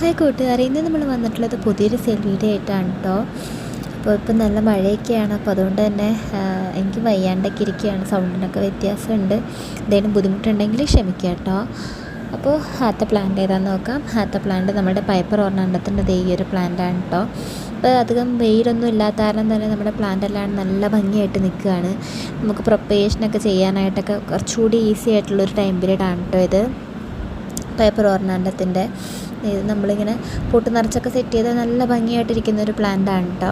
Hi കൂട്ടുകാരെ ഇന്ന് നമ്മൾ വന്നിട്ടുള്ളത് പുതിയൊരു സെൽ വീഡിയോ ആയിട്ടാണ് കേട്ടോ അപ്പോൾ ഇപ്പം നല്ല മഴയൊക്കെയാണ്. അപ്പോൾ അതുകൊണ്ട് തന്നെ എനിക്ക് വയ്യാണ്ടൊക്കെ ഇരിക്കുകയാണ്. സൗണ്ടിനൊക്കെ വ്യത്യാസമുണ്ട്. എന്തെങ്കിലും ബുദ്ധിമുട്ടുണ്ടെങ്കിൽ ക്ഷമിക്കുക കേട്ടോ അപ്പോൾ ഹാത്ത പ്ലാന്റ് ഏതാണെന്ന് നോക്കാം. ഹാത്ത പ്ലാന്റ് നമ്മുടെ പൈപ്പർ ഓർണാണ്ടത്തിന്റെ ഈ ഒരു പ്ലാന്റാണ് കേട്ടോ അപ്പോൾ അധികം വെയിലൊന്നും ഇല്ലാത്ത കാരണം തന്നെ നമ്മുടെ പ്ലാന്റ് എല്ലാം നല്ല ഭംഗിയായിട്ട് നിൽക്കുകയാണ്. നമുക്ക് പ്രൊപ്പേഷനൊക്കെ ചെയ്യാനായിട്ടൊക്കെ കുറച്ചുകൂടി ഈസി ആയിട്ടുള്ളൊരു ടൈം പീരീഡാണ് കേട്ടോ ഇത്. പേപ്പർ ഓർണമെന്റത്തിന്റെ ഇത് നമ്മളിങ്ങനെ പൊട്ട് നിറച്ചൊക്കെ സെറ്റ് ചെയ്ത് നല്ല ഭംഗിയായിട്ടിരിക്കുന്ന ഒരു പ്ലാന്റ് ആണ് കേട്ടോ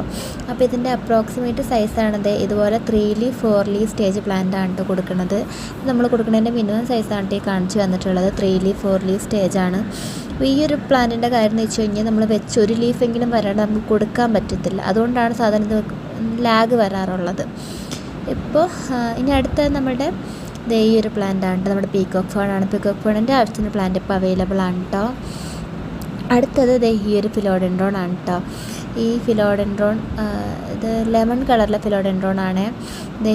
അപ്പോൾ ഇതിന്റെ അപ്രോക്സിമേറ്റ് സൈസാണിത് ഇതുപോലെ three leaf four leaf stage plant ആണ് കേട്ടോ കൊടുക്കുന്നത് നമ്മൾ കൊടുക്കുന്നതിന്റെ മിനിമം സൈസാണ് ഈ കാണിച്ചു വന്നിട്ടുള്ളത് three leaf four leaf stage ആണ്. അപ്പോൾ ഈ ഒരു പ്ലാന്റിന്റെ കാര്യം എന്ന് വെച്ച് കഴിഞ്ഞാൽ നമ്മൾ വെച്ച് ഒരു ലീഫെങ്കിലും വരാണ്ട് നമുക്ക് കൊടുക്കാൻ പറ്റത്തില്ല. അതുകൊണ്ടാണ് സാധാരണ ലാഗ് വരാറുള്ളത്. ഇപ്പോൾ ഇനി അടുത്ത നമ്മുടെ ഈ ഒരു പ്ലാന്റ് ആണ് നമ്മുടെ പീക്കോക്ക് ഫോണാണ് പീക്കോക്ക് ഫോണിന്റെ ആവശ്യത്തിന് പ്ലാന്റ് ഇപ്പോൾ അവൈലബിൾ ആണ് കേട്ടോ അടുത്തത് ദേ ഈ ഒരു ഫിലോഡെൻഡ്രോൺ ആണ് കേട്ടോ ഈ ഫിലോഡെൻഡ്രോൺ ഇത് ലെമൺ കളറിലെ ഫിലോഡെൻഡ്രോൺ ആണ്.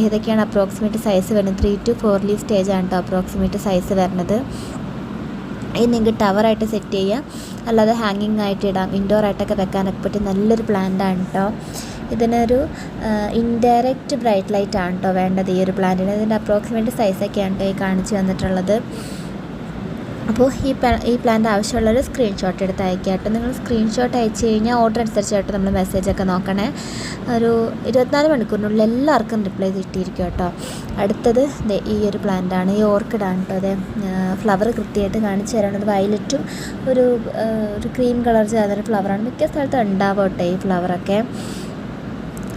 ഇതൊക്കെയാണ് അപ്രോക്സിമേറ്റ് സൈസ് വരുന്നത്. Three to four leaf stage ആണ് കേട്ടോ അപ്രോക്സിമേറ്റ് സൈസ് വരുന്നത്. ഇത് നിങ്ങൾക്ക് ടവറായിട്ട് സെറ്റ് ചെയ്യാം. അല്ലാതെ ഹാങ്ങിങ് ആയിട്ട് ഇടാം. ഇൻഡോർ ആയിട്ടൊക്കെ വെക്കാനൊക്കെ പറ്റിയ നല്ലൊരു പ്ലാന്റ് ആണ് കേട്ടോ ഇതിനൊരു ഇൻഡയറക്റ്റ് ബ്രൈറ്റ് ലൈറ്റ് ആണ് കേട്ടോ വേണ്ടത് ഈ ഒരു പ്ലാന്റിന് ഇതിന്റെ അപ്രോക്സിമേറ്റ് സൈസൊക്കെയാണ് കേട്ടോ ഈ കാണിച്ചു തന്നിട്ടുള്ളത്. അപ്പോൾ ഈ ഈ പ്ലാന്റെ ആവശ്യമുള്ളൊരു സ്ക്രീൻഷോട്ട് എടുത്ത് അയക്കുക കേട്ടോ. നിങ്ങൾ സ്ക്രീൻഷോട്ട് അയച്ചു കഴിഞ്ഞാൽ ഓർഡർ അനുസരിച്ചായിട്ട് നമ്മൾ മെസ്സേജൊക്കെ നോക്കണേ. ഒരു ഇരുപത്തിനാല് മണിക്കൂറിനുള്ളിൽ എല്ലാവർക്കും റിപ്ലൈ കിട്ടിയിരിക്കും കേട്ടോ. അടുത്തത് ഈ ഒരു പ്ലാന്റാണ് ഈ ഓർക്കിഡാണ് കേട്ടോ അതെ ഫ്ലവർ കൃത്യമായിട്ട് കാണിച്ചു തരാണത് വയലറ്റും ഒരു ഒരു ക്രീം കളർ ചേർന്നൊരു ഫ്ലവറാണ് മിക്ക സ്ഥലത്തും ഉണ്ടാവും കേട്ടോ ഈ ഫ്ലവറൊക്കെ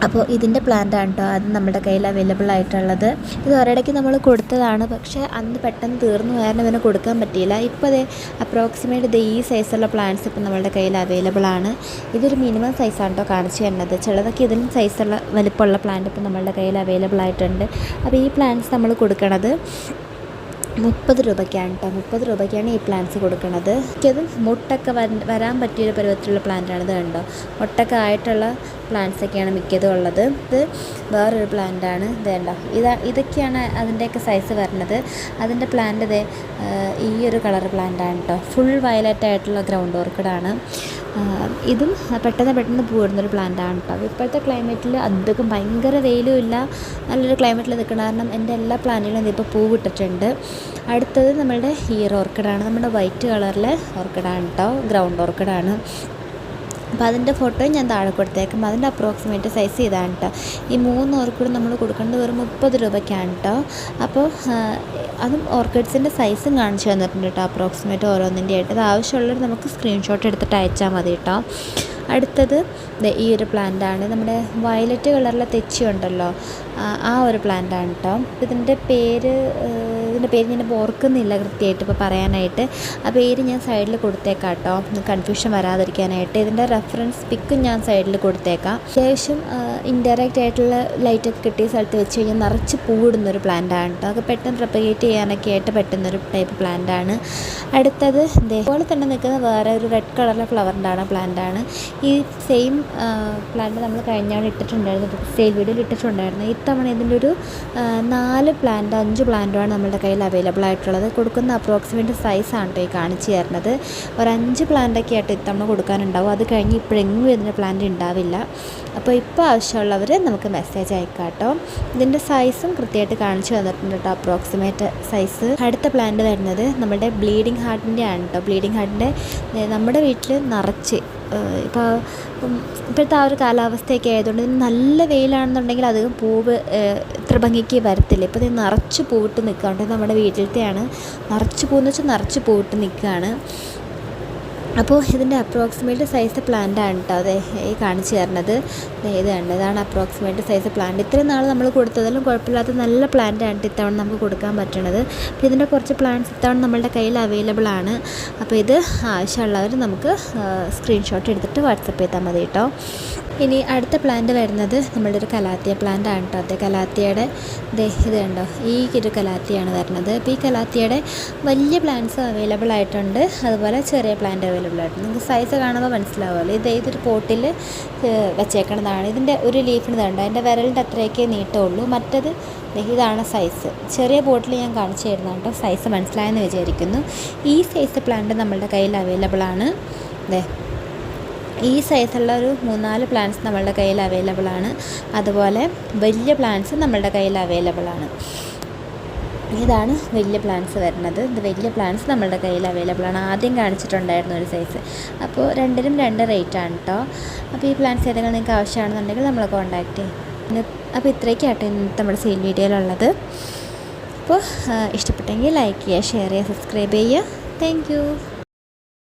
അപ്പോൾ ഇതിന്റെ പ്ലാന്റ് ആണ് കേട്ടോ അത് നമ്മുടെ കയ്യിൽ അവൈലബിൾ ആയിട്ടുള്ളത്. ഇത് ഒരിടയ്ക്ക് നമ്മൾ കൊടുത്തതാണ്. പക്ഷേ അന്ന് പെട്ടെന്ന് തീർന്നു കാരണം ഇവന് കൊടുക്കാൻ പറ്റിയില്ല. ഇപ്പോൾ അതേ അപ്രോക്സിമേറ്റ് ഇത് ഈ സൈസുള്ള പ്ലാന്റ്സ് ഇപ്പം നമ്മുടെ കയ്യിൽ അവൈലബിൾ ആണ്. ഇതൊരു മിനിമം സൈസാണ് കേട്ടോ കാണിച്ചു തരുന്നത്. ചിലതൊക്കെ ഇതിലും സൈസുള്ള വലിപ്പമുള്ള പ്ലാന്റ് ഇപ്പം നമ്മളുടെ കയ്യിൽ അവൈലബിൾ ആയിട്ടുണ്ട്. അപ്പോൾ ഈ പ്ലാന്റ്സ് നമ്മൾ കൊടുക്കണത് മുപ്പത് രൂപയ്ക്കാണ് കേട്ടോ മുപ്പത് രൂപയ്ക്കാണ് ഈ പ്ലാന്റ്സ് കൊടുക്കുന്നത് എനിക്കത് മുട്ടൊക്കെ വര- വരാൻ പറ്റിയൊരു പരുവത്തിലുള്ള പ്ലാന്റാണ് ഇത് കണ്ടോ? മുട്ടൊക്കെ ആയിട്ടുള്ള പ്ലാന്റ്സ് ഒക്കെയാണ് മിക്കതും ഉള്ളത്. ഇത് വേറൊരു പ്ലാന്റാണ് ഇത് ഇതാ ഇതൊക്കെയാണ് അതിന്റെയൊക്കെ സൈസ് വരുന്നത് അതിന്റെ പ്ലാന്റ് ഇത് ഈ ഒരു കളർ പ്ലാന്റാണ് കേട്ടോ ഫുൾ വയലറ്റ് ആയിട്ടുള്ള ഗ്രൗണ്ട് ഓർക്കിഡാണ് ഇതും പെട്ടെന്ന് പെട്ടെന്ന് പൂവിടുന്നൊരു പ്ലാന്റാണ് കേട്ടോ ഇപ്പോഴത്തെ ക്ലൈമറ്റിൽ അധികം ഭയങ്കര വെയിലും ഇല്ല. നല്ലൊരു ക്ലൈമറ്റിൽ നിൽക്കണം കാരണം എന്റെ എല്ലാ പ്ലാന്റിലും ഇതിപ്പോൾ പൂവിട്ടിട്ടുണ്ട്. അടുത്തത് നമ്മളുടെ ഹീറോ ഓർക്കിഡാണ് നമ്മുടെ വൈറ്റ് കളറിലെ ഓർക്കിഡാണ് കേട്ടോ ഗ്രൗണ്ട് ഓർക്കിഡാണ് അപ്പോൾ അതിന്റെ ഫോട്ടോയും ഞാൻ താഴെ കൊടുത്തേക്കും. അതിന്റെ അപ്രോക്സിമേറ്റ് സൈസ് ഇതാണ് കേട്ടോ ഈ മൂന്ന് ഓർക്കിഡ് നമ്മൾ കൊടുക്കേണ്ടത് വെറും മുപ്പത് രൂപയ്ക്കാണ് കേട്ടോ അപ്പോൾ അതും ഓർക്കിഡ്സിന്റെ സൈസും കാണിച്ചു തന്നിട്ടുണ്ട് കേട്ടോ അപ്രോക്സിമേറ്റ് ഓരോന്നിന്റെ ആയിട്ട്. അത് ആവശ്യമുള്ളവർ നമുക്ക് സ്ക്രീൻഷോട്ട് എടുത്തിട്ട് അയച്ചാൽ മതി കേട്ടോ അടുത്തത് ഈ ഒരു പ്ലാന്റാണ്. നമ്മുടെ വയലറ്റ് കളറിലെ തെച്ചി ഉണ്ടല്ലോ ആ, ഒരു പ്ലാന്റാണ് കേട്ടോ ഇതിന്റെ പേര് ഇതിന്റെ പേര് ഞാൻ ഓർക്കുന്നില്ല കൃത്യമായിട്ട് ഇപ്പോൾ പറയാനായിട്ട്. ആ പേര് ഞാൻ സൈഡിൽ കൊടുത്തേക്കാം കേട്ടോ. കൺഫ്യൂഷൻ വരാതിരിക്കാനായിട്ട്. ഇതിന്റെ റെഫറൻസ് പിക്കും ഞാൻ സൈഡിൽ കൊടുത്തേക്കാം. അത്യാവശ്യം ഇൻഡയറക്റ്റ് ആയിട്ടുള്ള ലൈറ്റൊക്കെ കിട്ടിയ സ്ഥലത്ത് വെച്ച് കഴിഞ്ഞാൽ നിറച്ച് പൂവിടുന്നൊരു പ്ലാന്റാണ് കേട്ടോ. അത് പെട്ടെന്ന് പ്രൊപ്പഗേറ്റ് ചെയ്യാനൊക്കെ ആയിട്ട് പറ്റുന്നൊരു ടൈപ്പ് പ്ലാന്റാണ് അടുത്തത് ഇതേപോലെ തന്നെ നിൽക്കുന്ന വേറെ ഒരു റെഡ് കളറിലെ ആണ് പ്ലാന്റാണ് ഈ സെയിം പ്ലാന്റ് നമ്മൾ കഴിഞ്ഞ കഴിഞ്ഞാണ് ഇട്ടിട്ടുണ്ടായിരുന്നു സെയിൽ വീഡിയോയിൽ ഇട്ടിട്ടുണ്ടായിരുന്നു. ഇത്തവണ ഇതിന്റെ ഒരു നാല് പ്ലാന്റ് അഞ്ച് പ്ലാന്റുമാണ് നമ്മുടെ കയ്യിൽ അവൈലബിൾ ആയിട്ടുള്ളത് കൊടുക്കുന്ന അപ്രോക്സിമേറ്റ് സൈസാണ് കേട്ടോ ഈ കാണിച്ചു തരുന്നത്. ഒരു അഞ്ച് പ്ലാന്റൊക്കെ ആയിട്ട് ഇത്തവണ കൊടുക്കാനുണ്ടാവും. അത് കഴിഞ്ഞ് ഇപ്പോഴെങ്ങും ഇതിന്റെ പ്ലാന്റ് ഉണ്ടാവില്ല. അപ്പോൾ ഇപ്പോൾ ആവശ്യമുള്ളവർ നമുക്ക് മെസ്സേജ് അയക്കാം കേട്ടോ ഇതിന്റെ സൈസും കൃത്യമായിട്ട് കാണിച്ചു തന്നിട്ടുണ്ട് കേട്ടോ അപ്രോക്സിമേറ്റ് സൈസ് അടുത്ത പ്ലാന്റ് വരുന്നത് നമ്മുടെ ബ്ലീഡിങ് ഹാർട്ടിന്റെ ആണ് കേട്ടോ ബ്ലീഡിങ് ഹാർട്ടിന്റെ നമ്മുടെ വീട്ടിൽ നിറച്ച് ഇപ്പോൾ ഇപ്പോഴത്തെ ആ ഒരു കാലാവസ്ഥയൊക്കെ ആയതുകൊണ്ട് നല്ല വെയിലാണെന്നുണ്ടെങ്കിൽ അധികം പൂവ് ഇത്ര ഭംഗിക്ക് വരത്തില്ല. ഇപ്പോൾ ഇത് നിറച്ച് പൂവിട്ട് നിൽക്കുകയാണ്. നമ്മുടെ വീട്ടിലത്തെയാണ്. നിറച്ച് പൂവെന്ന് വെച്ചാൽ നിറച്ച് പൂവിട്ട് നിൽക്കുകയാണ്. അപ്പോൾ ഇതിന്റെ അപ്രോക്സിമേറ്റ് സൈസ് പ്ലാന്റ് ആണ് കേട്ടോ അതെ ഈ കാണിച്ചു തരണത്. ഇത് കണ്ട് ഇതാണ് അപ്രോക്സിമേറ്റ് സൈസ് പ്ലാന്റ് ഇത്രയും നാൾ നമ്മൾ കൊടുത്തതിലും കുഴപ്പമില്ലാത്ത നല്ല പ്ലാന്റ് ആണ് ട്ടോ ഇത്തവണ നമുക്ക് കൊടുക്കാൻ പറ്റണത്. അപ്പോൾ ഇതിന്റെ കുറച്ച് പ്ലാന്റ്സ് ഇത്തവണ നമ്മളുടെ കയ്യിൽ അവൈലബിൾ ആണ്. അപ്പോൾ ഇത് ആവശ്യമുള്ളവർ നമുക്ക് സ്ക്രീൻഷോട്ട് എടുത്തിട്ട് വാട്സപ്പ് ചെയ്താൽ മതി കേട്ടോ ഇനി അടുത്ത പ്ലാന്റ് വരുന്നത് നമ്മളുടെ ഒരു കലാത്തിയ പ്ലാന്റ് ആണ് കേട്ടോ അത് കലാത്തിയയുടെ ഇത് കണ്ടോ? ഈ ഒരു കലാത്തിയാണ് വരുന്നത്. അപ്പോൾ ഈ കലാത്തിയയുടെ വലിയ പ്ലാന്റ്സ് അവൈലബിൾ ആയിട്ടുണ്ട്. അതുപോലെ ചെറിയ പ്ലാന്റ് അവൈലബിൾ ആയിട്ടുണ്ട്. നിങ്ങൾക്ക് സൈസ് കാണുമ്പോൾ മനസ്സിലാവുമല്ലോ. ഇത് ഏതൊരു പോട്ടിൽ വെച്ചേക്കണതാണ്. ഇതിന്റെ ഒരു ലീഫിന് കണ്ടോ അതിന്റെ വിരലിന്റെ അത്രയൊക്കെ നീട്ടമുള്ളൂ മറ്റത് ഇതാണ് സൈസ് ചെറിയ ബോട്ടിൽ ഞാൻ കാണിച്ചു തരുന്ന കേട്ടോ സൈസ് മനസ്സിലായെന്ന് വിചാരിക്കുന്നു. ഈ സൈസ് പ്ലാന്റ് നമ്മളുടെ കയ്യിൽ അവൈലബിൾ ആണ്. ദേ ഈ സൈസുള്ള ഒരു മൂന്നാൽ പ്ലാന്റ്സ് നമ്മളുടെ കയ്യിൽ അവൈലബിൾ ആണ്. അതുപോലെ വലിയ പ്ലാന്റ്സ് നമ്മളുടെ കയ്യിൽ അവൈലബിൾ ആണ്. ഇതാണ് വലിയ പ്ലാന്റ്സ് വരുന്നത്. ഇത് വലിയ പ്ലാന്റ്സ് നമ്മളുടെ കയ്യിൽ അവൈലബിൾ ആണ്. ആദ്യം കാണിച്ചിട്ടുണ്ടായിരുന്നു ഒരു സൈസ് അപ്പോൾ രണ്ടിനും രണ്ട് റേറ്റ് ആണ് കേട്ടോ അപ്പോൾ ഈ പ്ലാന്റ്സ് ഏതെങ്കിലും നിങ്ങൾക്ക് ആവശ്യമാണെന്നുണ്ടെങ്കിൽ നമ്മളെ കോൺടാക്റ്റ് ചെയ്യും. അപ്പോൾ ഇത്രയൊക്കെയാട്ടോ ഇന്നത്തെ നമ്മുടെ സെയിൽ വീഡിയോയിലുള്ളത് അപ്പോൾ ഇഷ്ടപ്പെട്ടെങ്കിൽ ലൈക്ക് ചെയ്യുക ഷെയർ ചെയ്യുക സബ്സ്ക്രൈബ് ചെയ്യുക. താങ്ക്